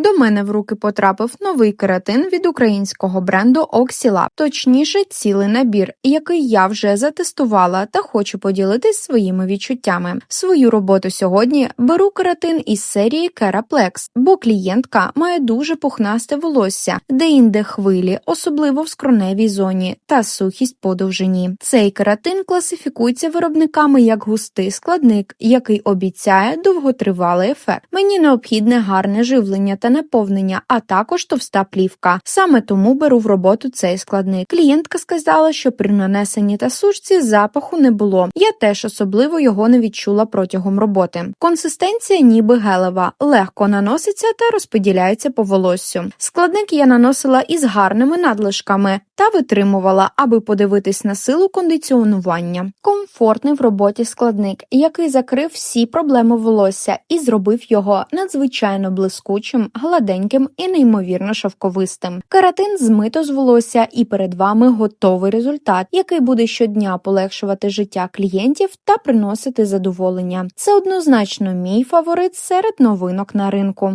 До мене в руки потрапив новий кератин від українського бренду Oxylab, точніше, цілий набір, який я вже затестувала та хочу поділитись своїми відчуттями. Свою роботу сьогодні беру кератин із серії Keraplex, бо клієнтка має дуже пухнасте волосся, де інде хвилі, особливо в скроневій зоні, та сухість по довжині. Цей кератин класифікується виробниками як густий складник, який обіцяє довготривалий ефект. Мені необхідне гарне живлення та наповнення, а також товста плівка. Саме тому беру в роботу цей складник. Клієнтка сказала, що при нанесенні та сушці запаху не було. Я теж особливо його не відчула протягом роботи. Консистенція ніби гелева, легко наноситься та розподіляється по волоссю. Складник я наносила із гарними надлишками та витримувала, аби подивитись на силу кондиціонування. Комфортний в роботі складник, який закрив всі проблеми волосся і зробив його надзвичайно блискучим, гладеньким і неймовірно шовковистим. Каратин змито з волосся, і перед вами готовий результат, який буде щодня полегшувати життя клієнтів та приносити задоволення. Це однозначно мій фаворит серед новинок на ринку.